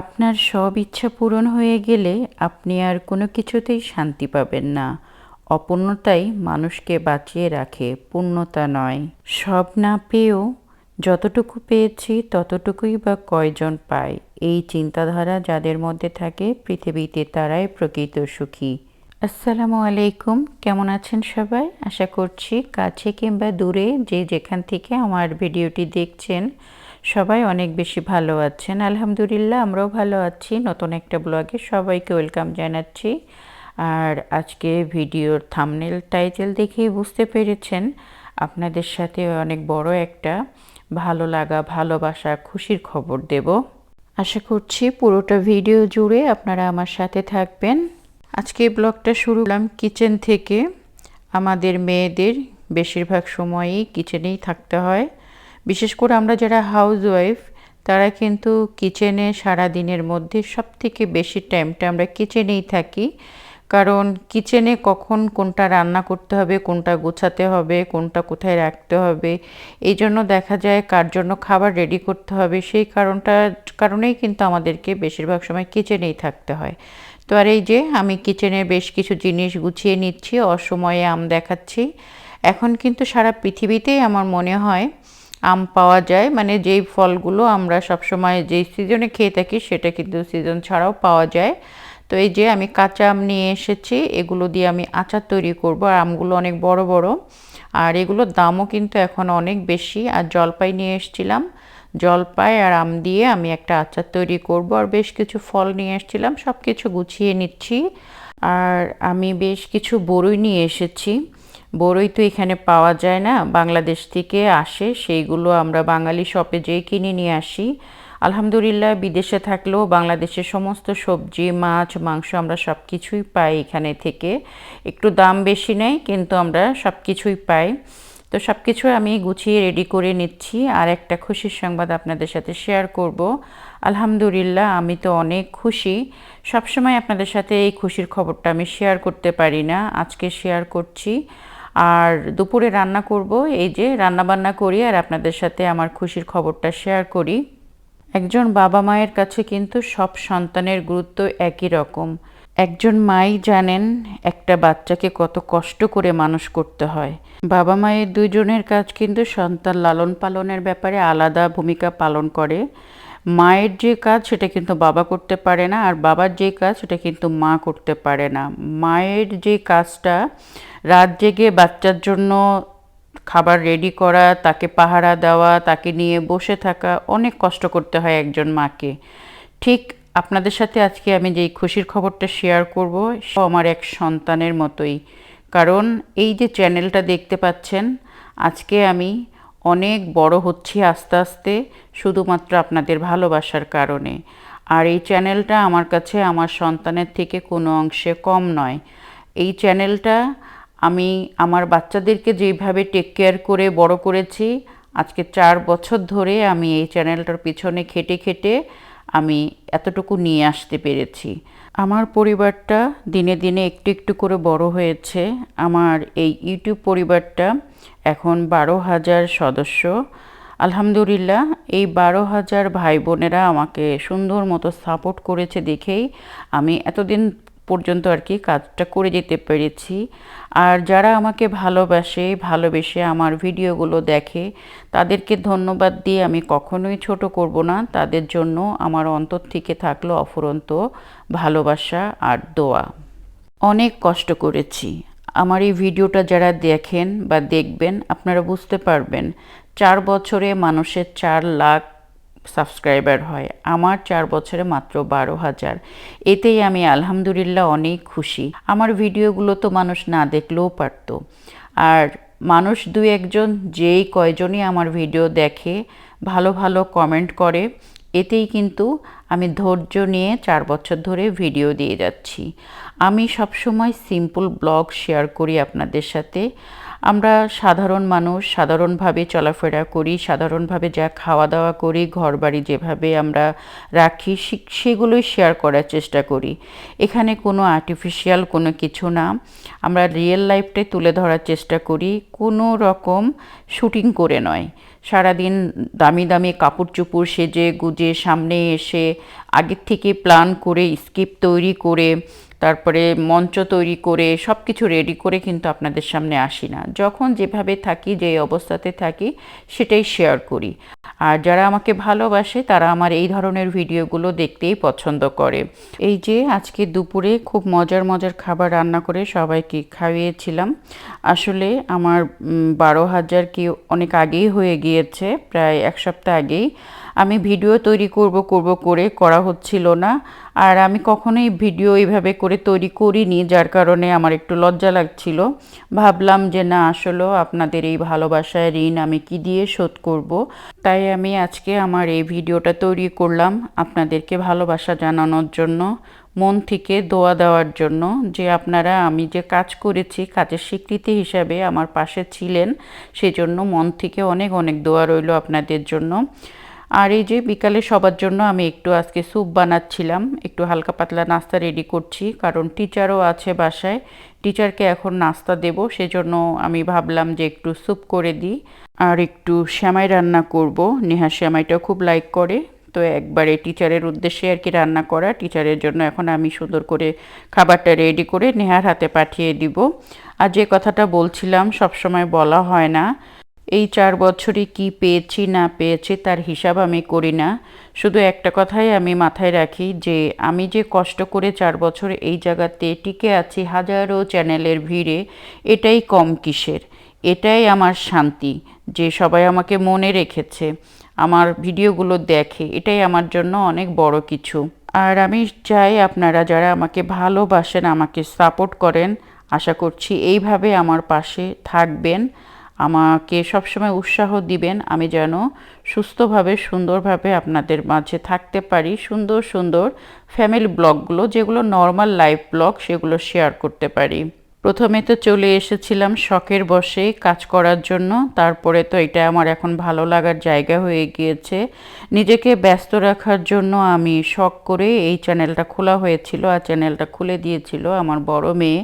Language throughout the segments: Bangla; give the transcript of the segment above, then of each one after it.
আপনার সব ইচ্ছা পূরণ হয়ে গেলে আপনি আর কোনো কিছুতেই শান্তি পাবেন না। অপূর্ণতাই মানুষকে বাঁচিয়ে রাখে, পূর্ণতা নয়। সব না পেয়েও যতটুকু পেয়েছি, ততটুকুই বা কয়জন পায়, এই চিন্তাধারা যাদের মধ্যে থাকে পৃথিবীতে তারাই প্রকৃত সুখী। আসসালামু আলাইকুম, কেমন আছেন সবাই? আশা করছি কাছে কিংবা দূরে যে যেখান থেকে আমার ভিডিওটি দেখছেন সবাই অনেক বেশি ভালো আছেন। আলহামদুলিল্লাহ, আমরাও ভালো আছি। নতুন একটা ব্লগে সবাইকে ওয়েলকাম জানাচ্ছি। আর আজকে ভিডিওর থামনেল টাইটেল দেখেই বুঝতে পেরেছেন, আপনাদের সাথে অনেক বড় একটা ভালো লাগা, ভালোবাসা, খুশির খবর দেব। আশা করছি পুরোটা ভিডিও জুড়ে আপনারা আমার সাথে থাকবেন। আজকে ব্লগটা শুরু করলাম কিচেন থেকে। আমাদের মেয়েদের বেশিরভাগ সময়ই কিচেনেই থাকতে হয়। বিশেষ করে আমরা যারা হাউস ওয়াইফ তারা কিন্তু কিচেনে সারা দিনের মধ্যে সব থেকে বেশি টাইমটা আমরা কিচেনেই থাকি। কারণ কিচেনে কখন কোনটা রান্না করতে হবে, কোনটা গোছাতে হবে, কোনটা কোথায় রাখতে হবে, এই জন্য দেখা যায় কার জন্য খাবার রেডি করতে হবে, সেই কারণটা, কারণেই কিন্তু আমাদেরকে বেশিরভাগ সময় কিচেনেই থাকতে হয়। তো আর এই যে আমি কিচেনে বেশ কিছু জিনিস গুছিয়ে নিচ্ছি, অসময়ে আম দেখাচ্ছি। এখন কিন্তু সারা পৃথিবীতেই আমার মনে হয় আম পাওয়া যায়। মানে যেই ফলগুলো আমরা সবসময় যেই সিজনে খেয়ে থাকি, সেটা কিন্তু সিজন ছাড়াও পাওয়া যায়। তো এই যে আমি কাঁচা আম নিয়ে এসেছি, এগুলো দিয়ে আমি আচার তৈরি করব। আর আমগুলো অনেক বড় বড়। আর এগুলোর দামও কিন্তু এখন অনেক বেশি। আর জলপাই নিয়ে এসেছিলাম। জলপাই আর আম দিয়ে আমি একটা আচার তৈরি করব। আর বেশ কিছু ফল নিয়ে এসেছিলাম। সব কিছু গুছিয়ে নিচ্ছি। আর আমি বেশ কিছু বড়ই নিয়ে এসেছি। বড়ই তো এখানে পাওয়া যায় না। বাংলাদেশ থেকে আসে, সেইগুলো আমরা বাঙালি শপে যেয়ে কিনে নিয়ে আসি। আলহামদুলিল্লাহ, বিদেশে থাকলেও বাংলাদেশের সমস্ত সবজি, মাছ, মাংস আমরা সব কিছুই পাই এখানে থেকে। একটু দাম বেশি নেয়, কিন্তু আমরা সব কিছুই পাই। তো সব কিছু আমি গুছিয়ে রেডি করে নিচ্ছি। আর একটা খুশির সংবাদ আপনাদের সাথে শেয়ার করব। আলহামদুলিল্লাহ, আমি তো অনেক খুশি। সবসময় আপনাদের সাথে এই খুশির খবরটা আমি শেয়ার করতে পারি না। আজকে শেয়ার করছি। আর দুপুরে রান্না করব, এই যে রান্না বান্না করি আর আপনাদের সাথে আমার খুশির খবরটা শেয়ার করি। একজন বাবা মায়ের কাছে কিন্তু সব সন্তানের গুরুত্ব একই রকম। একজন মাই জানেন একটা বাচ্চাকে কত কষ্ট করে মানুষ করতে হয়। বাবা মায়ের দুজনের কাজ কিন্তু সন্তান লালন পালনের ব্যাপারে আলাদা ভূমিকা পালন করে। মায়ের যে কাজ, সেটা কিন্তু বাবা করতে পারে না, আর বাবার যে কাজ, সেটা কিন্তু মা করতে পারে না। মায়ের যে কাজটা, রাত জেগে বাচ্চার জন্য খাবার রেডি করা, তাকে পাহারা দেওয়া, তাকে নিয়ে বসে থাকা, অনেক কষ্ট করতে হয় একজন মাকে। ঠিক আপনাদের সাথে আজকে আমি যেই খুশির খবরটা শেয়ার করব আমার এক সন্তানের মতোই। কারণ এই যে চ্যানেলটা দেখতে পাচ্ছেন, আজকে আমি অনেক বড় হচ্ছি আস্তে আস্তে শুধুমাত্র আপনাদের ভালোবাসার কারণে। আর এই চ্যানেলটা আমার কাছে আমার সন্তানের থেকে কোনো অংশে কম নয়। এই চ্যানেলটা আমি আমার বাচ্চাদেরকে যেইভাবে টেক কেয়ার করে বড় করেছি, আজকে চার বছর ধরে আমি এই চ্যানেলটার পিছনে খেটে খেটে আমি এতটুকু নিয়ে আসতে পেরেছি। আমার পরিবারটা দিনে দিনে একটু একটু করে বড় হয়েছে। আমার এই ইউটিউব পরিবারটা এখন বারো হাজার সদস্য। আলহামদুলিল্লাহ, এই বারো হাজার ভাই বোনেরা আমাকে সুন্দর মতো সাপোর্ট করেছে দেখেই আমি এতদিন পর্যন্ত আর কি কাজটা করে যেতে পেরেছি। আর যারা আমাকে ভালোবাসে, ভালোবেসে আমার ভিডিওগুলো দেখে, তাদেরকে ধন্যবাদ দিয়ে আমি কখনোই ছোট করব না। তাদের জন্য আমার অন্তর থেকে থাকল অফুরন্ত ভালোবাসা আর দোয়া। অনেক কষ্ট করেছি। আমার এই ভিডিওটা যারা দেখেন বা দেখবেন, আপনারা বুঝতে পারবেন, চার বছরে মানুষের চার লাখ সাবস্ক্রাইবার হয়। আমার চার বছরে মাত্র বারো হাজার। এতেই আমি আলহামদুলিল্লাহ অনেক খুশি। আমার ভিডিওগুলো তো মানুষ না দেখলেও পারত। আর মানুষ দু একজন, যেই কয়জনই আমার ভিডিও দেখে, ভালো ভালো কমেন্ট করে এতেই কিন্তু আমি ধৈর্য নিয়ে চার বছর ধরে ভিডিও দিয়ে যাচ্ছি। আমি সবসময় সিম্পল ব্লগ শেয়ার করি আপনাদের সাথে। আমরা সাধারণ মানুষ, সাধারণভাবে চলাফেরা করি, সাধারণভাবে যা খাওয়া দাওয়া করি, ঘরবাড়ি যেভাবে আমরা রাখি সেগুলোই শেয়ার করার চেষ্টা করি। এখানে কোনো আর্টিফিশিয়াল কোনো কিছু না। আমরা রিয়েল লাইফটাই তুলে ধরার চেষ্টা করি। কোনো রকম শুটিং করে নয়। সারাদিন দামি দামি কাপড় চুপড় সেজে গুজে সামনে এসে আগের থেকে প্ল্যান করে স্কিপ তৈরি করে তারপরে মঞ্চ তৈরি করে সব কিছু রেডি করে কিন্তু আপনাদের সামনে আসি না। যখন যেভাবে থাকি, যে অবস্থাতে থাকি, সেটাই শেয়ার করি। আর যারা আমাকে ভালোবাসে, তারা আমার এই ধরনের ভিডিওগুলো দেখতেই পছন্দ করে। এই যে আজকে দুপুরে খুব মজার মজার খাবার রান্না করে সবাইকে খাইয়েছিলাম। আসলে আমার বারো হাজার কি অনেক আগেই হয়ে গিয়েছে, প্রায় এক সপ্তাহ আগেই। আমি ভিডিও তৈরি করব করব করে করা হচ্ছিল না। আর আমি কখনোই ভিডিও এইভাবে করে তৈরি করিনি, যার কারণে আমার একটু লজ্জা লাগছিল। ভাবলাম যে না, আসলেও আপনাদের এই ভালোবাসায় ঋণ আমি কি দিয়ে শোধ করব? তাই আমি আজকে আমার এই ভিডিওটা তৈরি করলাম আপনাদেরকে ভালোবাসা জানানোর জন্য, মন থেকে দোয়া দেওয়ার জন্য যে আপনারা আমি যে কাজ করেছি, কাজের স্বীকৃতি হিসাবে আমার পাশে ছিলেন, সেজন্য মন থেকে অনেক অনেক দোয়া রইল আপনাদের জন্য। আর এই যে বিকালে সবার জন্য আমি একটু আজকে স্যুপ বানাচ্ছিলাম, একটু হালকা পাতলা নাস্তা রেডি করছি, কারণ টিচারও আছে বাসায়। টিচারকে এখন নাস্তা দেব, সেজন্য আমি ভাবলাম যে একটু স্যুপ করে দিই, আর একটু শ্যামাই রান্না করব। নেহা শ্যামাইটা খুব লাইক করে, তো একবারে টিচারের উদ্দেশ্যে আর কি রান্না করা। টিচারের জন্য এখন আমি সুন্দর করে খাবারটা রেডি করে নেহার হাতে পাঠিয়ে দিব। আর যে কথাটা বলছিলাম, সবসময় বলা হয় না এই চার বছরে কি পেয়েছি, না পেয়েছি তার হিসাব আমি করি না। শুধু একটা কথাই আমি মাথায় রাখি যে, আমি যে কষ্ট করে চার বছর এই জায়গাতে টিকে আছি হাজারো চ্যানেলের ভিড়ে, এটাই কম কিসের? এটাই আমার শান্তি যে সবাই আমাকে মনে রেখেছে, আমার ভিডিওগুলো দেখে, এটাই আমার জন্য অনেক বড় কিছু। আর আমি চাই আপনারা যারা আমাকে ভালোবাসেন, আমাকে সাপোর্ট করেন, আশা করছি এইভাবে আমার পাশে থাকবেন। আমাকে সবসময় উৎসাহ দিবেন, আমি যেন সুস্থভাবে, সুন্দরভাবে আপনাদের মাঝে থাকতে পারি। সুন্দর সুন্দর ফ্যামিলি ব্লগগুলো যেগুলো নর্মাল লাইফ ব্লগ সেগুলো শেয়ার করতে পারি। প্রথমে তো চলে এসেছিলাম শখের বসে কাজ করার জন্য। তারপরে তো এটা আমার এখন ভালো লাগার জায়গা হয়ে গিয়েছে। নিজেকে ব্যস্ত রাখার জন্য আমি শখ করে এই চ্যানেলটা খোলা হয়েছিল আর চ্যানেলটা খুলে দিয়েছিল আমার বড় মেয়ে।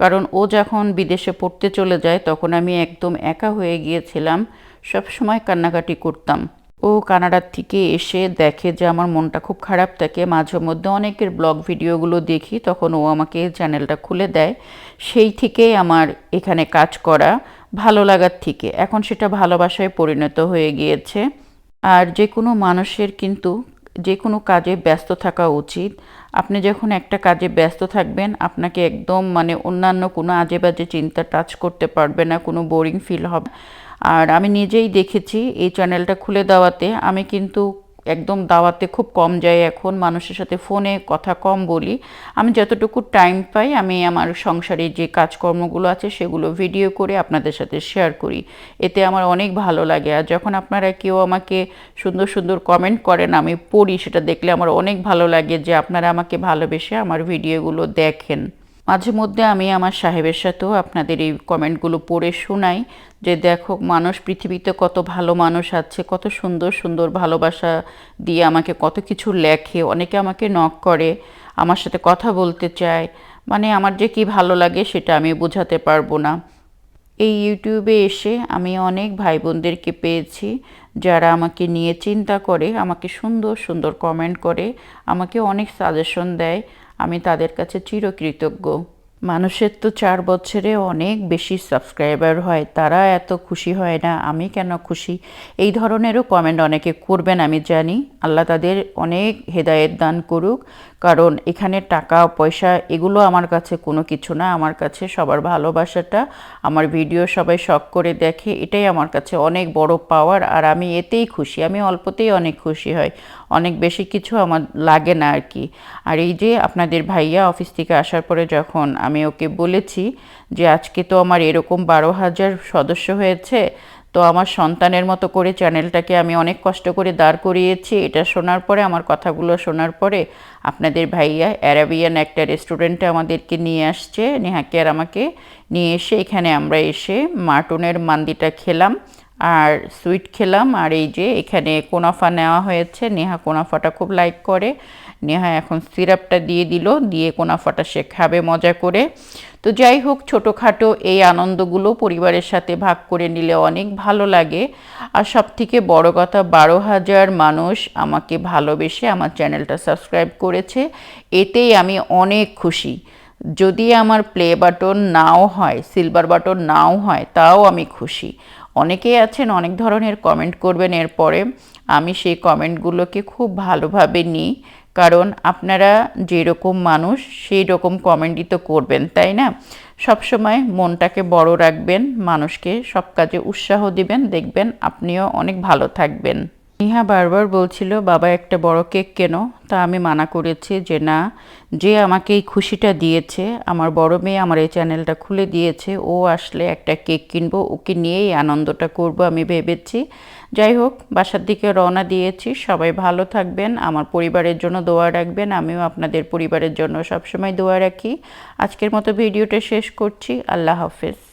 কারণ ও যখন বিদেশে পড়তে চলে যায় তখন আমি একদম একা হয়ে গিয়েছিলাম। সব সময় কান্নাকাটি করতাম। ও কানাডার থেকে এসে দেখে যে আমার মনটা খুব খারাপ থাকে, মাঝে মধ্যে অনেকের ব্লগ ভিডিওগুলো দেখি, তখন ও আমাকে চ্যানেলটা খুলে দেয়। সেই থেকেই আমার এখানে কাজ করা ভালো লাগার থেকে। এখন সেটা ভালোবাসায় পরিণত হয়ে গিয়েছে। আর যে কোনো মানুষের কিন্তু যে কোনো কাজে ব্যস্ত থাকা উচিত। আপনি যখন একটা কাজে ব্যস্ত থাকবেন, আপনাকে একদম মানে অন্যান্য কোনো আজে বাজে চিন্তা টাচ করতে পারবে না, কোনো বোরিং ফিল হবে। আর আমি নিজেই দেখেছি, এই চ্যানেলটা খুলে দেওয়াতে আমি কিন্তু একদম দাওয়াতে খুব কম যাই এখন, মানুষের সাথে ফোনে কথা কম বলি। আমি যতটুকু টাইম পাই, আমি আমার সংসারে যে কাজকর্মগুলো আছে, সেগুলো ভিডিও করে আপনাদের সাথে শেয়ার করি। এতে আমার অনেক ভালো লাগে। আর যখন আপনারা কেউ আমাকে সুন্দর সুন্দর কমেন্ট করেন, আমি পড়ি, সেটা দেখলে আমার অনেক ভালো লাগে যে আপনারা আমাকে ভালোবেসে আমার ভিডিওগুলো দেখেন। মাঝে মধ্যে আমি আমার সাহেবের সাথেও আপনাদের এই কমেন্টগুলো পড়ে শোনাই যে দেখো, মানুষ পৃথিবীতে কত ভালো মানুষ আছে, কত সুন্দর সুন্দর ভালোবাসা দিয়ে আমাকে কত কিছু লেখে, অনেকে আমাকে নক করে, আমার সাথে কথা বলতে চায়। মানে আমার যে কি ভালো লাগে সেটা আমি বোঝাতে পারব না। এই ইউটিউবে এসে আমি অনেক ভাই বোনদেরকে পেয়েছি, যারা আমাকে নিয়ে চিন্তা করে, আমাকে সুন্দর সুন্দর কমেন্ট করে, আমাকে অনেক সাজেশন দেয়। আমি তাদের কাছে চিরকৃতজ্ঞ। মানুষের তো চার বছরে অনেক বেশি সাবস্ক্রাইবার হয়, তারা এত খুশি হয় না, আমি কেন খুশি? এই ধরনেরও কমেন্ট অনেকে করবেন, আমি জানি। আল্লাহ তাদের অনেক হেদায়েত দান করুক। কারণ এখানে টাকা, পয়সা এগুলো আমার কাছে কোনো কিছু না। আমার কাছে সবার ভালোবাসাটা, আমার ভিডিও সবাই শখ করে দেখে, এটাই আমার কাছে অনেক বড় পাওয়ার। আর আমি এতেই খুশি, আমি অল্পতেই অনেক খুশি হয় অনেক বেশি কিছু আমার লাগে না আর কি। আর এই যে আপনাদের ভাইয়া অফিস থেকে আসার পরে যখন আমি ওকে বলেছি যে, আজকে তো আমার এরকম বারো হাজার সদস্য হয়েছে তো আমার সন্তানের মতো করে চ্যানেলটাকে আমি অনেক কষ্ট করে দাঁড় করিয়েছি। এটা শোনার পরে, আমার কথাগুলো শোনার পরে আপনাদের ভাইয়া অ্যারাবিয়ান একটা রেস্টুরেন্টে আমাদেরকে নিয়ে আসছে। নেহাকে আর আমাকে নিয়ে এসে এখানে আমরা এসে মাটনের মান্দিটা খেলাম আর সুইট খেলাম। আর এই যে এখানে কোনাফা নেওয়া হয়েছে। নেহা কোনাফাটা খুব লাইক করে। নেহা এখন সিরাপটা দিয়ে দিল, দিয়ে কোনাফাটা সে খাবে মজা করে। তো যাই হোক, ছোটোখাটো এই আনন্দগুলো পরিবারের সাথে ভাগ করে নিলে অনেক ভালো লাগে। আর সব থেকে বড় কথা, বারো হাজার মানুষ আমাকে ভালোবেসে আমার চ্যানেলটা সাবস্ক্রাইব করেছে। এতেই আমি অনেক খুশি। যদি আমার প্লে বাটন নাও হয়, সিলভার বাটন নাও হয়, তাও আমি খুশি। অনেকেই আছেন, অনেক ধরনের কমেন্ট করবেন এরপরে। আমি সেই কমেন্টগুলোকে খুব ভালোভাবে নিই। কারণ আপনারা যেরকম মানুষ, সেই রকম কমেন্টই তো করবেন, তাই না? সবসময় মনটাকে বড় রাখবেন, মানুষকে সব কাজে উৎসাহ দিবেন, দেখবেন আপনিও অনেক ভালো থাকবেন। নিহা বারবার বলছিল, বাবা, একটা বড় কেক কেন? তা আমি মানা করেছি যে, না, যে আমাকে এই খুশিটা দিয়েছে, আমার বড় মেয়ে আমার এই চ্যানেলটা খুলে দিয়েছে, ও আসলে একটা কেক কিনবো, ওকে নিয়েই আনন্দটা করব, আমি ভেবেছি। যাই হোক, বাসার দিকে রওনা দিয়েছি। সবাই ভালো থাকবেন, আমার পরিবারের জন্য দোয়া রাখবেন, আমিও আপনাদের পরিবারের জন্য সবসময় দোয়া রাখি। আজকের মতো ভিডিওটা শেষ করছি। আল্লাহ হাফেজ।